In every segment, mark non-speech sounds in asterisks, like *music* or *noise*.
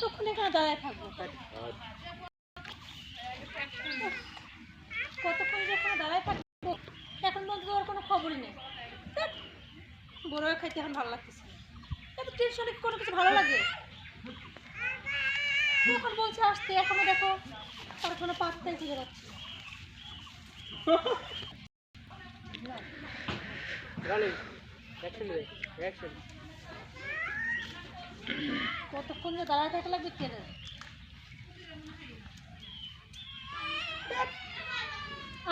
কতক্ষণ এখানে দাঁড়ায় থাকব? কতক্ষণ যে এখানে দাঁড়ায় থাকব? এখন পর্যন্ত ওর কোনো খবরই নেই। বড় খাইতে এখন ভালো লাগতেছে। এত টেনশনে কোনো কিছু ভালো লাগে? এখন বলছে আসতে, এখনও দেখো তার কোনো পাত্তাই খুঁজে যাচ্ছে না। কতক্ষণ যে দাঁড়ায় থাকা লাগবে কে জানে?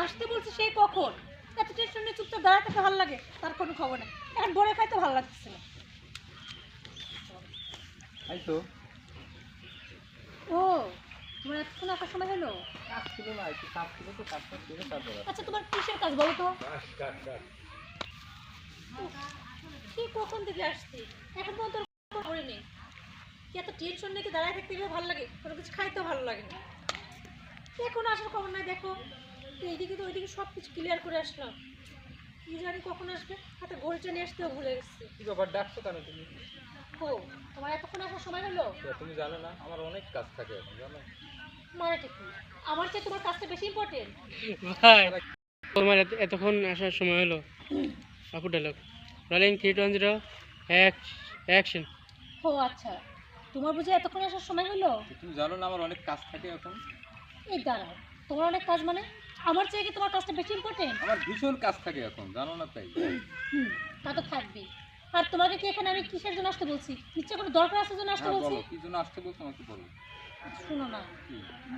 আসতে বলছে সেই কখন? এত টেনশন নিয়ে চুপচাপ দাঁড়ায় থাকতে ভালো লাগে তার কোনো খবর নেই। এখন ভরে খাইতে ভালো লাগতেছে না। তো ও তোমার এতক্ষণ আসার সময় হলো? আচ্ছা তোমার কিসের কাজ বলো তো? কখন থেকে আসছি? এখন পর্যন্ত খবরই নেই। কি এত টেনশন নিয়ে দাঁড়ায় থাকতে গেলে ভালো লাগে? কোনো কিছু খাইতেও ভালো লাগে না। এখন আসার খবর নাই দেখো। এইদিকে তো ওইদিকে সব কিছু ক্লিয়ার করে আসলাম কি জানি কখন আসবে? হাতে ঘড়িটা নিয়ে আসতেও ভুলে গেছি। কি ব্যাপার ডাকছো কেন তুমি? ও তোমার এতক্ষণ আসার সময় হলো? তুমি জানো না আমার অনেক কাজ থাকে এখন জানো? মানে ঠিক আমার চেয়ে তোমার কাজটা বেশি ইম্পর্টেন্ট ভাই তোমার এতক্ষণ আসার সময় হলো। আপু dialogue rolling three two zero action ও আচ্ছা। তোমার বুঝে এতক্ষণ আসার সময় হলো? তুমি জানো না আমার অনেক কাজ থাকে এখন। এই দাঁড়াও তোমার অনেক কাজ মানে? আমার চেয়ে কি তোমার কাজটা বেশি ইম্পর্টেন্ট আমার ভীষণ কাজ থাকে এখন জানো না তাই? হুম তা তো থাকবেই। আর তোমাকে কি এখানে আমি কিসের জন্য আসতে বলছি? নিশ্চয় কোনো দরকার আছে জন্য আসতে হ্যাঁ বলছি? বলো কি জন্য আসতে বলছো আমাকে বলো। শোনো না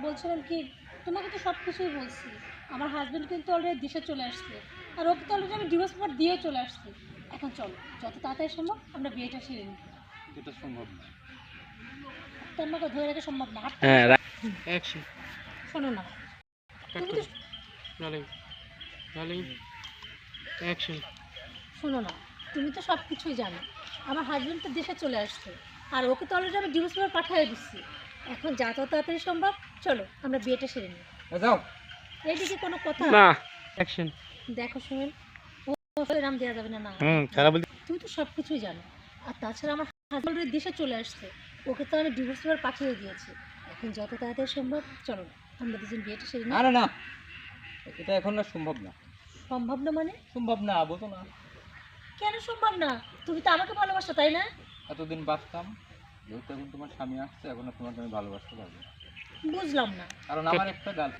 বলছিলাম কি তোমাকে তো সব কিছুই বলছি। আমার হাজবেন্ড কিন্তু অলরেডি দেশে চলে আসছে। আর ওকে তো অলরেডি আমি ডিভোর্স পেপার দিয়ে চলে আসছি। এখন চলো যত তাড়াতাড়ি সম্ভব আমরা বিয়েটা সেরে নিই। এটা সম্ভব না তো আমাকে ধরে রাখা সম্ভব না আর হ্যাঁ অ্যাকশন শোনো না তো রোলিং শোনো না তুমি তো সব কিছুই জানো আমার হাজবেন্ড তো দেশে চলে আসছে আর ওকে তো অলরেডি আমি ডিভোর্স পেপার পাঠিয়ে দিচ্ছি এখন যত তাড়াতাড়ি সম্ভব চলো আমরা বিয়েটা সেরে নিই এ যাও এইদিকে কোনো কথা না অ্যাকশন দেখো শুনেন ও নাম দেওয়া যাবে না না হুম বলতে তুমি তো সব কিছুই জানো আর তাছাড়া আমার হাজবেন্ড দেশে চলে আসছে। ওকে তো আমি ডিভোর্স পেপার পাঠিয়ে দিয়েছি। এখন যত তাড়াতাড়ি সম্ভব চলো আমরা দুজন বিয়েটা সেরে না না না এটা এখন না সম্ভব না। সম্ভব না মানে? সম্ভব না বোঝো না। কেন সম্ভব না? তুমি তো আমাকে ভালোবাসো তাই না? এতদিন বাঁচতাম যেহেতু এখন তোমার স্বামী আসছে এখন আর তোমাকে আমি ভালোবাসতে পারব না। বুঝলাম না। কারণ আমার একটা গাল *coughs*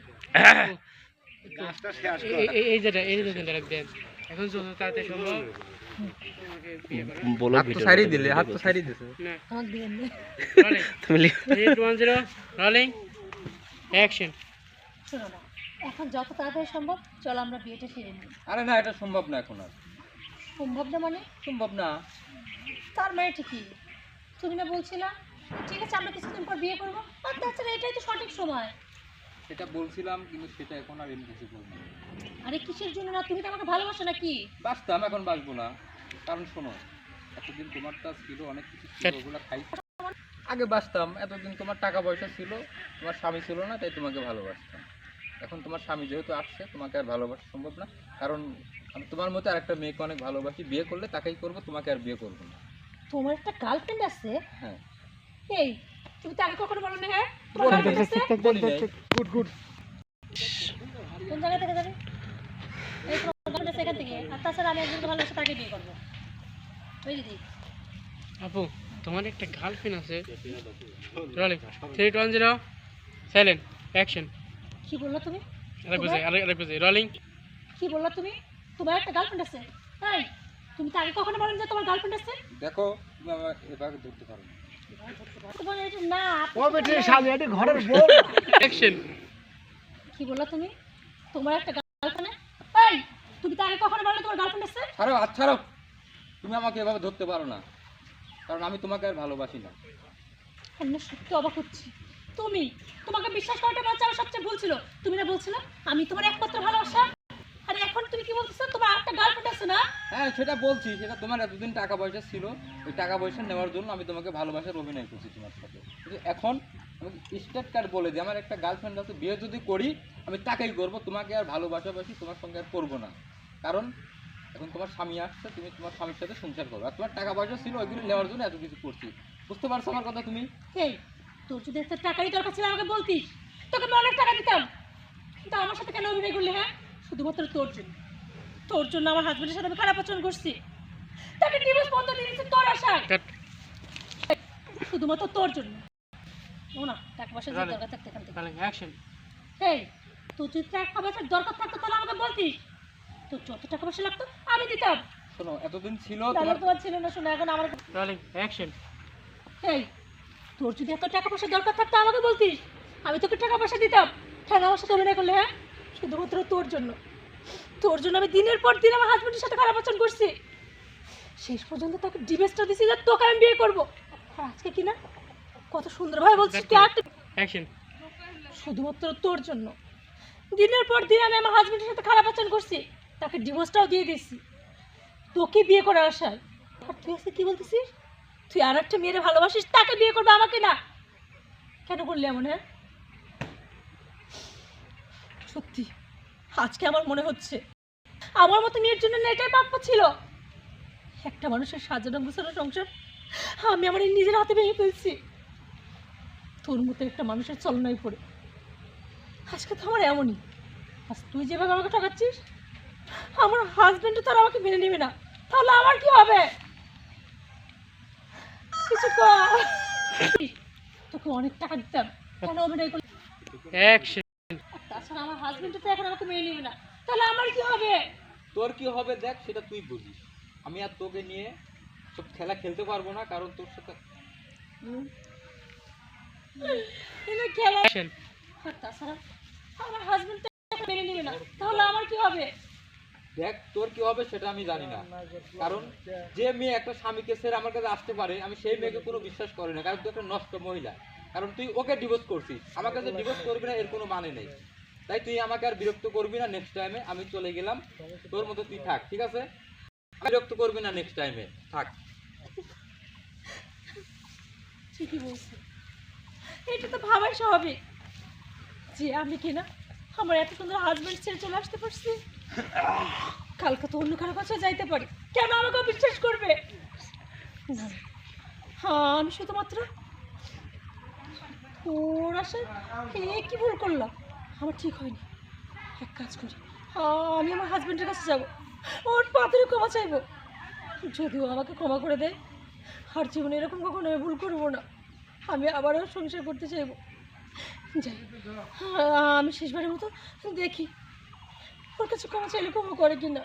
এই যেটা এই যে ডায়লগ দেন এখন যত তাড়াতাড়ি সম্ভব হাত তো সারি দিলে হাত তো সারি দিছে। না। আমাকে দিবেন *laughs* না রোলিং অ্যাকশন এখন যত তাড়াতাড়ি সম্ভব চলো আমরা বিয়েটা সেরে নিই। আরে না এটা সম্ভব না এখন আর। সম্ভব না মানে? সম্ভব না। তার মানে ঠিকই তুমি না বলছিলা ঠিক আছে আমরা কিছুদিন পর বিয়ে করব। আর তাছাড়া এটাই তো সঠিক সময়। সেটা বলছিলাম কিন্তু সেটা এখন আর ইম্পসিবল না। আরে কিসের জন্য না? তুমি তো আমাকে ভালোবাসো নাকি? বাঁচতাম এখন বাঁচবো না। কারণ শোনো এতদিন তোমার তোমারটা ছিল অনেক কিছু ছিল ওগুলো খাই আগে বাঁচতাম এতদিন তোমার টাকা পয়সা ছিল তোমার স্বামী ছিল না তাই তোমাকে ভালোবাসতাম। এখন তোমার স্বামী যেহেতু আসছে তোমাকে আর ভালোবাসা সম্ভব না। কারণ আমি তোমার মতো আরেকটা মেয়েকে অনেক ভালোবাসি বিয়ে করলে তাকেই করব তোমাকে আর বিয়ে করব না। তোমার একটা গার্লফ্রেন্ড আছে? হ্যাঁ। এই তুমি তো আগে কখনো বলো না হ্যাঁ? বলি নাই। কোন জায়গা থেকে যাবে? এই আছে এখান থেকে। আর তাছাড়া আমি একজনকে ভালোবাসি তাকে বিয়ে করব। ওই দিদি আপু তোমার একটা গার্লফ্রেন্ড আছে। Rolling three two one zero silent action কি বলল তুমি? আরেক বুঝে আরেক আরেক বুঝে রোলিং কি বলল তুমি? তোমার একটা গার্লফ্রেন্ড আছে। এই তুমি তো আগে কখনো বলেন যে তোমার গার্লফ্রেন্ড আছে? দেখো এভাবে ধরতে পারো না। তোমার এটা না অ্যাকশন কি বলল তুমি? তোমার একটা গার্লফ্রেন্ড এই তুমি তো আগে কখনো বললে তোমার গার্লফ্রেন্ড আছে ছাড়ো হাত ছাড়ো। তুমি আমাকে এভাবে ধরতে পারো না। কারণ আমি তোমাকে আর ভালোবাসি না। আমি সত্যি অবাক হচ্ছি। তুমি তোমাকে বিশ্বাস করাটা বাচ্চা আমার সবচেয়ে ভুল ছিল। তুমি না বলছিলে আমি তোমার একমাত্র ভালোবাসা। আর এখন তুমি কি বলতেছো? তোমার একটা গার্লফ্রেন্ড আছে না? হ্যাঁ সেটা বলছি। সেটা তোমার এতদিন টাকা পয়সা ছিল। ওই টাকা পয়সা নেওয়ার জন্য আমি তোমাকে ভালোবাসার অভিনয় করছি তোমার সাথে। কিন্তু এখন স্টেট কার্ড বলে দিই আমার একটা গার্লফ্রেন্ড আছে বিয়ে যদি করি আমি তাকেই করব। তোমাকে আর ভালোবাসাবাসি তোমার সঙ্গে আর করব না। কারণ এখন তোমার স্বামী আসছে তুমি তোমার স্বামীর সাথে সংসার করো। আর তোমার টাকা পয়সা ছিল ওইগুলো নেওয়ার জন্য এত কিছু করছি। বুঝতে পারছ আমার কথা তুমি? এই তোর যদি একটা টাকারই দরকার ছিল আমাকে বলতিস। তোকে আমি অনেক টাকা দিতাম। কিন্তু আমার সাথে কেন অভিনয় করলি হ্যাঁ? শুধুমাত্র তোর জন্য। তোর জন্য আমার হাজবেন্ডের সাথে আমি খারাপ আচরণ করছি। তাকে ডিভোর্স বন্ধ দিয়ে দিচ্ছে তোর আশায়। শুধুমাত্র তোর জন্য। ও না টাকা পয়সা দিয়ে দরকার থাকতে এখান থেকে। অ্যাকশন এই তোর যদি টাকা পয়সার দরকার থাকতো তাহলে আমাকে বলতিস। তোর যত টাকা পয়সা লাগতো আমি দিতাম। শোনো এতদিন ছিল তাহলে তোমার তোমার ছিল না শোনা এখন আমার রোলিং অ্যাকশন এই তোর যদি এত টাকা পয়সা দরকার থাকতো আমাকে বলতিস। আমি তোকে টাকা পয়সা দিতাম। কেন আমার সাথে অভিনয় করলে হ্যাঁ? শুধুমাত্র তোর জন্য। তোর জন্য আমি দিনের পর দিন আমার হাজবেন্ডের সাথে খারাপ আচরণ করছি। শেষ পর্যন্ত তাকে ডিভোর্সটা দিছি যে তোকে আমি বিয়ে করব। আজকে কি না? কত সুন্দরভাবে বলছিস অ্যাকশন শুধুমাত্র তোর জন্য। দিনের পর দিন আমি আমার হাজবেন্ডের সাথে খারাপ আচরণ করছি তাকে ডিভোর্সটাও দিয়ে দিয়েছি। তোকে বিয়ে করার আশায়। আর তুই আজকে কি বলতেছিস? তুই আর একটা মেয়েরে ভালোবাসিস তাকে বিয়ে করবে আমাকে না। কেন করলি এমন হ্যাঁ? সত্যি আজকে আমার মনে হচ্ছে আমার মতো মেয়ের জন্য না এটাই প্রাপ্য ছিল। একটা মানুষের সাজানো গোছানো সংসার আমি আমার নিজের হাতে ভেঙে ফেলছি। তোর মতো একটা মানুষের চলনায় পড়ে। আজকে তো আমার এমনই। আজ তুই যেভাবে আমাকে ঠকাচ্ছিস আমার হাজবেন্ডও তার আমাকে মেনে নেবে না। তাহলে আমার কি হবে? কিছু তোকে অনেক টাকা দিতাম। কেন অভিনয় করলি? তাছাড়া আমার হাজবেন্ডও তো এখন আমাকে মেনে নেবে না। তাহলে আমার কি হবে? তোর কি হবে দেখ সেটা তুই বুঝিস। আমি আর তোকে নিয়ে সব খেলা খেলতে পারব না কারণ তোর সাথে খেলা অ্যাকশন আর তাছাড়া আমার হাজবেন্ড মেনে নেবে না। তাহলে আমার কি হবে? দেখ তোর কি হবে সেটা আমি জানি না। কারণ যে মেয়ে একটা স্বামীকে ছেড়ে আমার কাছে আসতে পারে আমি সেই মেয়েকে কোনো বিশ্বাস করি না। কারণ তুই একটা নষ্ট মহিলা। কারণ তুই ওকে ডিভোর্স করছিস। আমার কাছে ডিভোর্স করবি না এর কোনো মানে নেই। তাই তুই আমাকে আর বিরক্ত করবি না নেক্সট টাইমে আমি চলে গেলাম। তোর মতো তুই থাক ঠিক আছে? বিরক্ত করবি না নেক্সট টাইমে থাক। ঠিকই বলছে। এটা তো ভাবাই স্বাভাবিক। যে আমি কিনা আমার এত সুন্দর হাজবেন্ড ছেড়ে চলে আসতে পারছি? কালকে তো অন্য কারও কাছে যাইতে পারি। কেন আমাকে বিশ্বাস করবে। হ্যাঁ আমি শুধুমাত্র ওর আশায় এ কি ভুল করলাম? আমার ঠিক হয়নি। এক কাজ করি। হ্যাঁ, আমি আমার হাজবেন্ডের কাছে যাব। ওর পাথরে ক্ষমা চাইব। যদিও আমাকে ক্ষমা করে দেয় আর জীবনে এরকম কখনো আমি ভুল করব না। আমি আবারও সংসার করতে চাইব। যাই আমি শেষবারের মতো দেখি। ওর কাছে ক্ষমা চাইলে ক্ষমা করে কিনা।